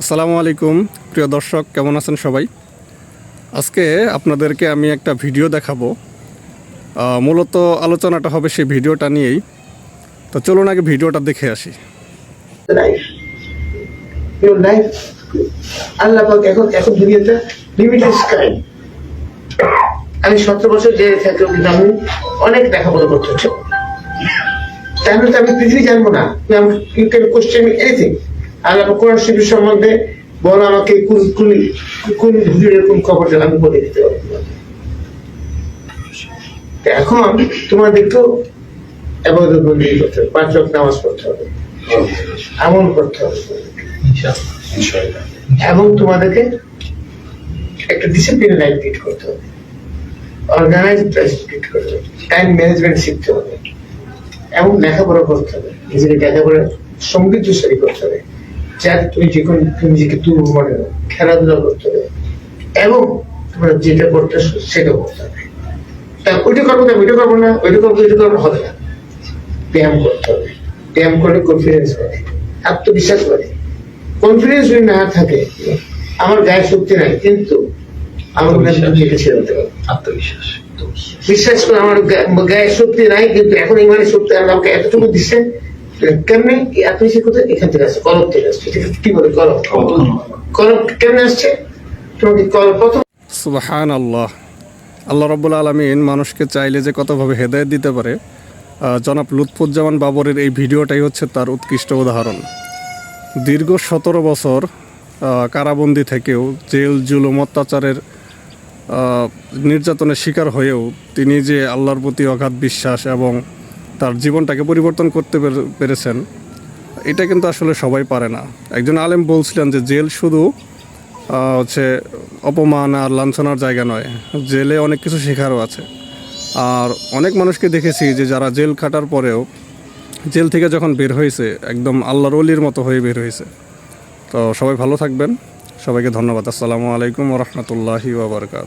আসসালামু আলাইকুম। প্রিয় দর্শক, কেমন আছেন সবাই? আজকে আপনাদেরকে আমি একটা ভিডিও দেখাবো। মূলত আলোচনাটা হবে সেই ভিডিওটা নিয়েই। তো চলুন আগে ভিডিওটা দেখে আসি। আমি সতেরো বছর জেলে থাকলেও কিন্তু আমি অনেক লেখাপড়া করতে হচ্ছে। তাহলে তো আমি পৃথিবী জানব না। কোশ্চেন এনিথিং আল্লাহ পাক কোরআন শরীফের সম্বন্ধে বলো আমাকে কোন কোন কোন হুজুরের কোন খবর আমি বলে দিতে পারব তো এখন আবাদত বন্দি করতে হবে পাঁচ নামাজ পড়তে হবে আমল করতে হবে। এবং তোমাদেরকে একটা ডিসিপ্লিন লাইফ লিড করতে হবে অর্গানাইজ লাইফ লিড করতে হবে টাইম ম্যানেজমেন্ট শিখতে হবে এবং লেখাপড়া করতে হবে নিজেকে লেখাপড়া সমৃদ্ধশালী করতে হবে। তুমি যে কোনো নিজেকে তুলব মনে খেলাধুলা করতে হবে। এবং তোমরা যেটা সেটা করতে হবে। তা ওইটা করব না ওইটা করব না ওইটা করব ওইটা করব হবে না। ব্যায়াম করতে হবে। ব্যায়াম করলে কনফিডেন্স বাড়ে আত্মবিশ্বাস বাড়ে। কনফিডেন্স যদি না থাকে আমার গায়ে শক্তি নাই কিন্তু আমার নিজেকে ছেড়ে দিতে আত্মবিশ্বাস বিশ্বাস করে আমার গায়ে শক্তি নাই কিন্তু এখন ইমানের শক্তি আল্লাহ আমাকে এতটুকু দিচ্ছে কেমনে? এই আত্মবিশ্বাস কোথায় এখান থেকে আসছে, কলম থেকে আসছে। কি বলে? কলম। কলম কেমনে আসছে? তোমাকে কলম প্রথম? সুবাহান আল্লাহ আল্লাহ রব্বুল আলমিন মানুষকে চাইলে যে কতভাবে হেদায়ত দিতে পারে জনাব লুৎফুজ্জামান বাবরের এই ভিডিওটাই হচ্ছে তার উৎকৃষ্ট উদাহরণ। দীর্ঘ সতেরো বছর কারাবন্দি থেকেও জেল, জুলুম, অত্যাচারের নির্যাতনের শিকার হয়েও তিনি যে আল্লাহর প্রতি অগাধ বিশ্বাস এবং তার জীবনটাকে পরিবর্তন করতে পেরে- পেরেছেন। এটা কিন্তু আসলে সবাই পারে না। একজন আলেম বলছিলেন যে জেল শুধু হচ্ছে অপমান আর লাঞ্ছনার জায়গা নয়, জেলে অনেক কিছু শেখারও আছে। আর অনেক মানুষকে দেখেছি যে যারা জেল খাটার পরেও জেল থেকে যখন বের হয়েছে, একদম আল্লাহর অলির মতো হয়ে বের হয়েছে। তো সবাই ভালো থাকবেন। সবাইকে ধন্যবাদ। আসসালামু আলাইকুম রহমতুল্লাহি ওবরকাত